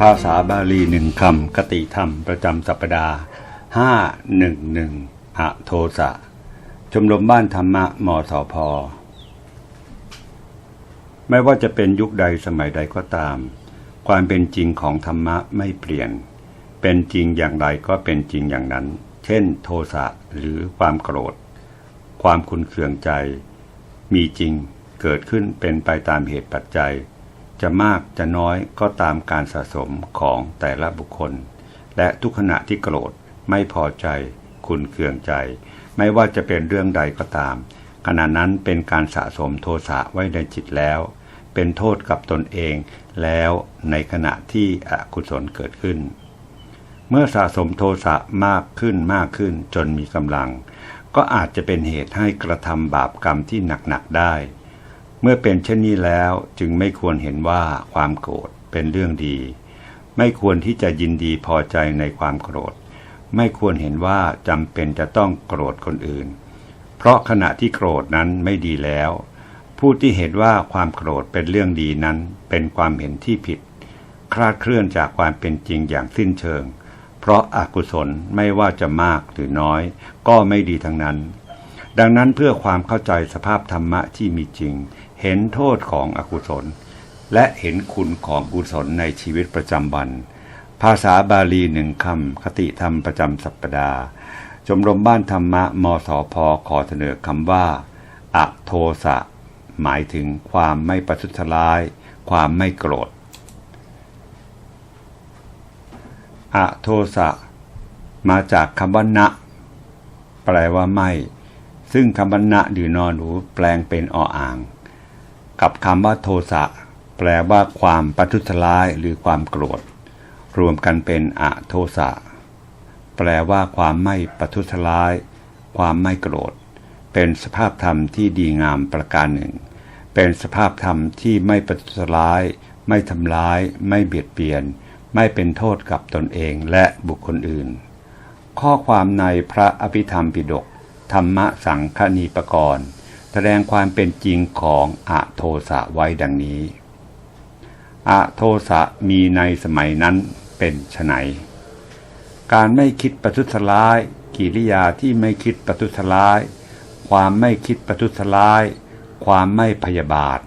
ภาษาบาลีหนึ่งคำคติธรรมประจำสัปดาห์ห้าหนึ่งหนึ่งอโทสะ ชมรมบ้านธรรมะมสพไม่ว่าจะเป็นยุคใดสมัยใดก็ตาม ความเป็นจริงของธรรมะไม่เปลี่ยน เป็นจริงอย่างไรก็เป็นจริงอย่างนั้น เช่น โทสะหรือความโกรธ ความคุนเคืองใจ มีจริงเกิดขึ้นเป็นไปตามเหตุปัจจัย จะมากจะน้อยก็ตามการสะสมของแต่ละบุคคล และทุกขณะที่โกรธไม่พอใจคุนเคืองใจ ไม่ว่าจะเป็นเรื่องใดก็ตาม ขณะนั้นเป็นการสะสมโทสะไว้ในจิตแล้ว เป็นโทษกับตนเองแล้วในขณะที่อกุศลเกิดขึ้น เมื่อสะสมโทสะมากขึ้นมากขึ้นจนมีกำลัง ก็อาจจะเป็นเหตุให้กระทำบาปกรรมที่หนักๆได้ เมื่อเป็นเช่นนี้แล้วจึงไม่ควรเห็นว่าความโกรธเป็นเรื่องดี ไม่ควรที่จะยินดีพอใจในความโกรธ ไม่ควรเห็นว่าจำเป็นจะต้องโกรธคนอื่น เพราะขณะที่โกรธนั้นไม่ดีแล้ว ผู้ที่เห็นว่าความโกรธเป็นเรื่องดีนั้นเป็นความเห็นที่ผิด คลาดเคลื่อนจากความเป็นจริงอย่างสิ้นเชิง เพราะอากุศลไม่ว่าจะมากหรือน้อย ก็ไม่ดีทั้งนั้น ดังนั้นเพื่อความเข้าใจสภาพธรรมะที่มีจริง เห็นโทษของอกุศล และเห็นคุณของกุศลในชีวิตประจำวัน ภาษาบาลีหนึ่งคำคติธรรมประจำสัปดาห์ชมรมบ้านธรรมะมสพขอเสนอคำว่าอโทสะ หมายถึงความไม่ประทุษร้าย ความไม่โกรธอโทสะ มาจากคำว่านะแปลว่าไม่ ซึ่งคำว่านะหรือนอนหนูแปลงเป็นออ่าง กับคำว่าโทสะแปลว่าความประทุษร้ายหรือความโกรธ รวมกันเป็นอโทสะแปลว่าความไม่ประทุษร้าย ความไม่โกรธ เป็นสภาพธรรมที่ดีงามประการหนึ่ง เป็นสภาพธรรมที่ไม่ประทุษร้าย ไม่ทำร้าย ไม่เบียดเบียน ไม่เป็นโทษกับตนเองและบุคคลอื่น ข้อความในพระอภิธรรมปิฎกธรรมะสังคณีปกรณ์ แสดงความเป็นจริงของอะโทสะไว้ดังนี้อะโทสะมีในสมัยนั้นเป็นไฉนการไม่คิดประทุษร้าย กิริยาที่ไม่คิดประทุษร้าย ความไม่คิดประทุษร้าย ความไม่พยาบาท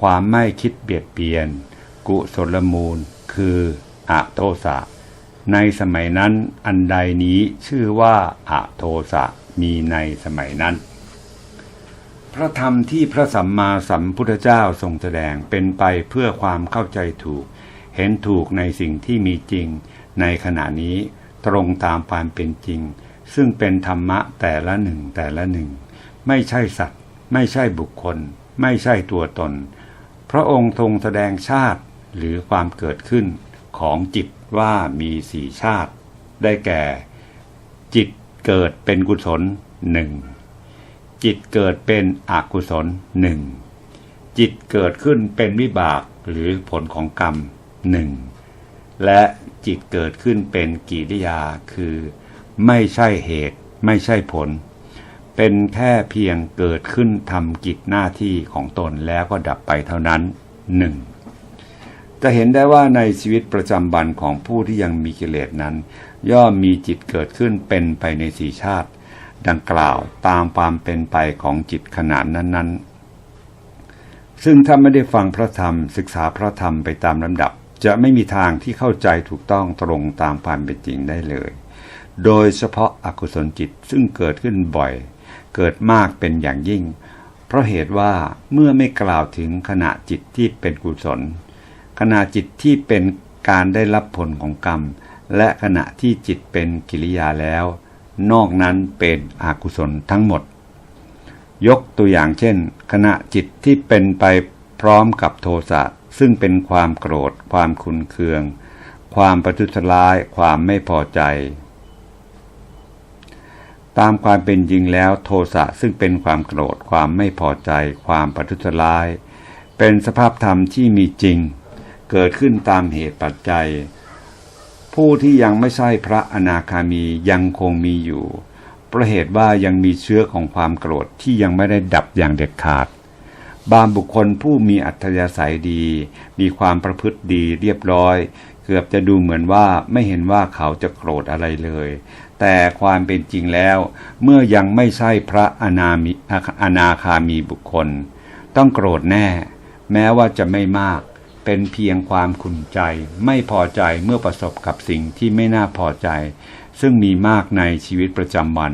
ความไม่คิดเบียดเบียน กุศลมูล คืออะโทสะในสมัยนั้นอันใดนี้ชื่อว่าอะโทสะมีในสมัยนั้น พระธรรมที่พระสัมมาสัมพุทธเจ้าทรงแสดงเป็นไปเพื่อความเข้าใจถูก เห็นถูกในสิ่งที่มีจริง ในขณะนี้ตรงตามความเป็นจริง ซึ่งเป็นธรรมะแต่ละหนึ่งแต่ละหนึ่ง ไม่ใช่สัตว์ ไม่ใช่บุคคล ไม่ใช่ตัวตน พระองค์ทรงแสดงชาติหรือความเกิดขึ้นของจิตว่ามีสี่ชาติ ได้แก่ จิตเกิดเป็นกุศลหนึ่ง จิตเกิดเป็นอกุศลหนึ่งจิตเกิดขึ้นเป็นวิบากหรือผลของกรรมหนึ่งและจิตเกิดขึ้นเป็นกิริยาคือ ไม่ใช่เหตุ ไม่ใช่ผล เป็นแค่เพียงเกิดขึ้นทำกิจหน้าที่ของตนแล้วก็ดับไปเท่านั้นหนึ่งจะเห็นได้ว่าในชีวิตประจำวันของผู้ที่ยังมีกิเลสนั้น ย่อมมีจิตเกิดขึ้นเป็นไปในสีชาติ ดังกล่าวตามความเป็นไปของจิตขนาดนั้น ๆ ซึ่งถ้าไม่ได้ฟังพระธรรม ศึกษาพระธรรมไปตามลำดับ จะไม่มีทางที่เข้าใจถูกต้องตรงตามความเป็นจริงได้เลย โดยเฉพาะอากุศลจิตซึ่งเกิดขึ้นบ่อย เกิดมากเป็นอย่างยิ่ง เพราะเหตุว่าเมื่อไม่กล่าวถึงขณะจิตที่เป็นกุศล ขณะจิตที่เป็นการได้รับผลของกรรม และขณะที่จิตเป็นกิริยาแล้ว นอกนั้นเป็นอกุศลทั้งหมด ยกตัวอย่างเช่น ขณะจิตที่เป็นไปพร้อมกับโทสะซึ่งเป็นความโกรธ ความคุนเคือง ความประทุษร้าย ความไม่พอใจ ตามความเป็นจริงแล้วโทสะซึ่งเป็นความโกรธ ความไม่พอใจ ความประทุษร้าย เป็นสภาพธรรมที่มีจริง เกิดขึ้นตามเหตุปัจจัย ผู้ที่ยังไม่ใช่พระอนาคามียังคงมีอยู่เพราะเหตุว่ายังมีเชื้อของความโกรธที่ยังไม่ได้ดับอย่างเด็ดขาด บางบุคคลผู้มีอัธยาศัยดี มีความประพฤติดีเรียบร้อย เกือบจะดูเหมือนว่าไม่เห็นว่าเขาจะโกรธอะไรเลย แต่ความเป็นจริงแล้ว เมื่อยังไม่ใช่พระอนามิอนาคามีบุคคล ต้องโกรธแน่ แม้ว่าจะไม่มาก เป็นเพียงความขุ่นใจ ไม่พอใจเมื่อประสบกับสิ่งที่ไม่น่าพอใจ ซึ่งมีมากในชีวิตประจำวัน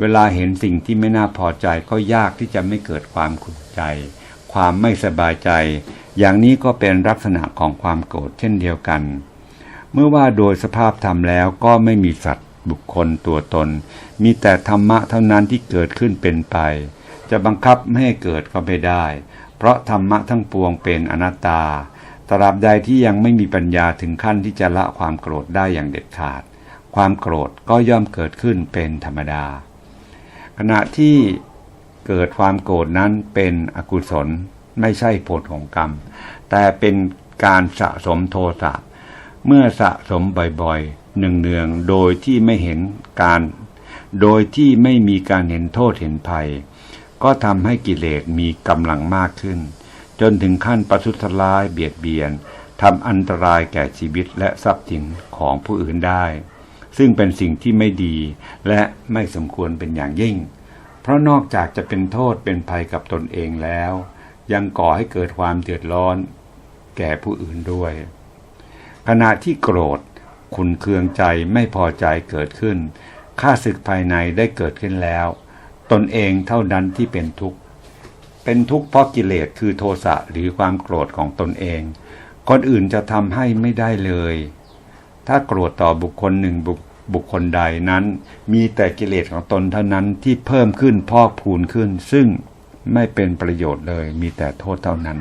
เวลาเห็นสิ่งที่ไม่น่าพอใจก็ยากที่จะไม่เกิดความขุ่นใจ ความไม่สบายใจ อย่างนี้ก็เป็นลักษณะของความโกรธเช่นเดียวกัน เมื่อว่าโดยสภาพธรรมแล้วก็ไม่มีสัตว์บุคคลตัวตน มีแต่ธรรมะเท่านั้นที่เกิดขึ้นเป็นไป จะบังคับไม่ให้เกิดก็ไม่ได้ เพราะธรรมะทั้งปวงเป็นอนัตตา ตราบใดที่ยังไม่มีปัญญาถึงขั้นที่จะละความโกรธได้อย่างเด็ดขาด ความโกรธก็ย่อมเกิดขึ้นเป็นธรรมดา ขณะที่เกิดความโกรธนั้นเป็นอกุศลไม่ใช่ผลของกรรม แต่เป็นการสะสมโทสะเมื่อสะสมบ่อยๆเนืองๆโดยที่ไม่เห็นการ โดยที่ไม่มีการเห็นโทษเห็นภัย ก็ทำให้กิเลสมีกำลังมากขึ้น จนถึงขั้นประทุษร้ายเบียดเบียนทำอันตรายแก่ชีวิตและทรัพย์สินของผู้อื่นได้ ซึ่งเป็นสิ่งที่ไม่ดีและไม่สมควรเป็นอย่างยิ่ง เพราะนอกจากจะเป็นโทษเป็นภัยกับตนเองแล้ว ยังก่อให้เกิดความเดือดร้อน แก่ผู้อื่นด้วย ขณะที่โกรธขุนเคืองใจไม่พอใจเกิดขึ้นข้าศึกภายในได้เกิดขึ้นแล้ว ตนเองเท่านั้นที่เป็นทุกข์ เป็นทุกข์เพราะกิเลสคือโทสะหรือความโกรธของตนเอง คนอื่นจะทำให้ไม่ได้เลย ถ้าโกรธต่อบุคคลหนึ่งบุคบุคคลใดนั้น มีแต่กิเลสของตนเท่านั้นที่เพิ่มขึ้นพอกพูนขึ้น ซึ่งไม่เป็นประโยชน์เลยมีแต่โทษเท่านั้น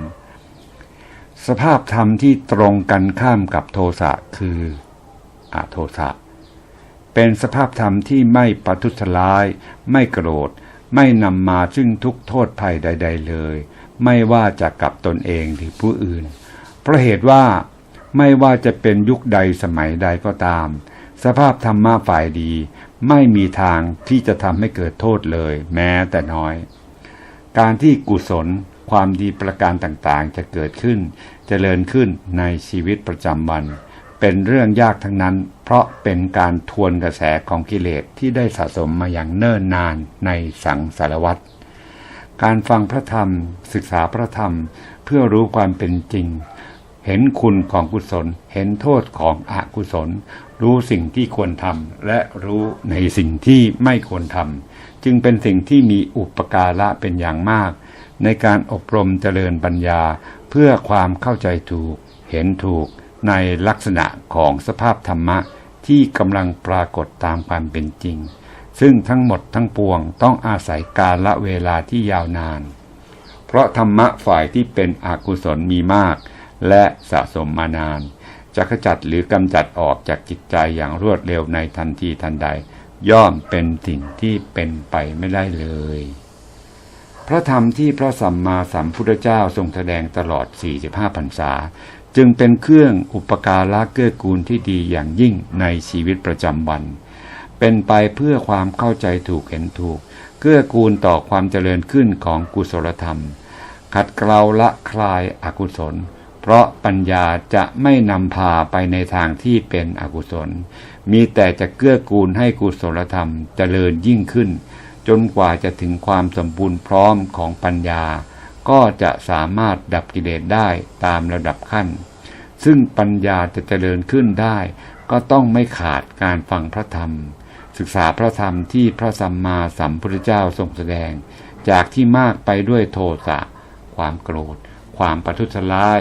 สภาพธรรมที่ตรงกันข้ามกับโทสะคืออโทสะเป็นสภาพธรรมที่ไม่ปัทุษร้าย ไม่โกรธ ไม่นำมาซึ่งทุกโทษภัยใด ๆ เลย ไม่ว่าจะกับตนเองหรือผู้อื่น เพราะเหตุว่าไม่ว่าจะเป็นยุคใดสมัยใดก็ตาม สภาพธรรมะฝ่ายดี ไม่มีทางที่จะทำให้เกิดโทษเลย แม้แต่น้อย การที่กุศลความดีประการต่างๆ จะเกิดขึ้นจเจริญขึ้นในชีวิตประจำวัน เป็นเรื่องยากทั้งนั้น เพราะเป็นการทวนกระแสของกิเลสที่ได้สะสมมาอย่างเนิ่นนานในสังสารวัตรการฟังพระธรรม ศึกษาพระธรรมเพื่อรู้ความเป็นจริง เห็นคุณของกุศล เห็นโทษของอกุศล รู้สิ่งที่ควรทำและรู้ในสิ่งที่ไม่ควรทำจึงเป็นสิ่งที่มีอุปการะเป็นอย่างมาก ในการอบรมเจริญปัญญาเพื่อความเข้าใจถูก เห็นถูก ในลักษณะของสภาพธรรมะที่กำลังปรากฏตามความเป็นจริง ซึ่งทั้งหมดทั้งปวงต้องอาศัยกาละเวลาที่ยาวนาน เพราะธรรมะฝ่ายที่เป็นอกุศลมีมาก และสะสมมานาน จะขจัดหรือกำจัดออกจากจิตใจอย่างรวดเร็วในทันทีทันใด ย่อมเป็นสิ่งที่เป็นไปไม่ได้เลย พระธรรมที่พระสัมมาสัมพุทธเจ้าทรงแสดงตลอด 45พรรษา จึงเป็นเครื่องอุปการะเกื้อกูลที่ดีอย่างยิ่งในชีวิตประจำวัน เป็นไปเพื่อความเข้าใจถูกเห็นถูก เกื้อกูลต่อความเจริญขึ้นของกุศลธรรม ขัดเกลาละคลายอากุศล เพราะปัญญาจะไม่นำพาไปในทางที่เป็นอกุศล มีแต่จะเกื้อกูลให้กุศลธรรมเจริญยิ่งขึ้น จนกว่าจะถึงความสมบูรณ์พร้อมของปัญญา ก็จะสามารถดับกิเลสได้ตามระดับขั้น ซึ่งปัญญาจะเจริญขึ้นได้ ก็ต้องไม่ขาดการฟังพระธรรม ศึกษาพระธรรมที่พระสัมมาสัมพุทธเจ้าทรงแสดง จากที่มากไปด้วยโทสะ ความโกรธ ความประทุษร้าย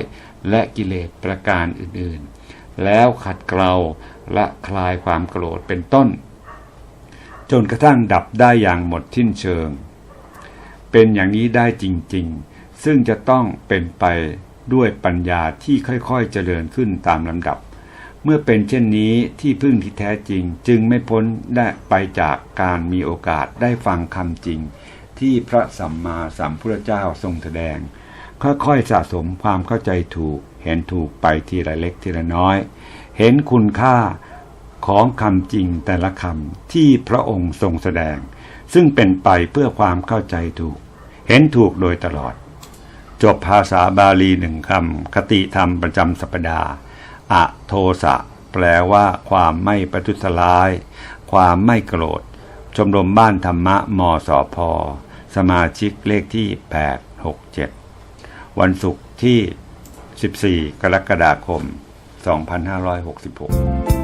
และกิเลสประการอื่นๆ แล้วขัดเกลาและคลายความโกรธเป็นต้น จนกระทั่งดับได้อย่างหมดทิ้นเชิง เป็นอย่างนี้ได้จริง ๆ ซึ่งจะต้องเป็นไปด้วยปัญญาที่ค่อยๆเจริญขึ้นตามลำดับ เมื่อเป็นเช่นนี้ที่พึ่งที่แท้จริงจึงไม่พ้นได้ไปจากการมีโอกาสได้ฟังคำจริง ที่พระสัมมาสัมพุทธเจ้าทรงแสดง ค่อยๆสะสมความเข้าใจถูก เห็นถูกไปทีละเล็กทีละน้อย เห็นคุณค่าของคำจริงแต่ละคำที่พระองค์ทรงแสดง ซึ่งเป็นไปเพื่อความเข้าใจถูก เห็นถูกโดยตลอด จบภาษาบาลีหนึ่งคำคติธรรมประจำสัปดาห์อะโทสะแปลว่าความไม่ประทุษร้าย ความไม่โกรธ ชมรมบ้านธรรมะมสพสมาชิกเลขที่ 867 วันศุกร์ที่ 14 กรกฎาคม 2566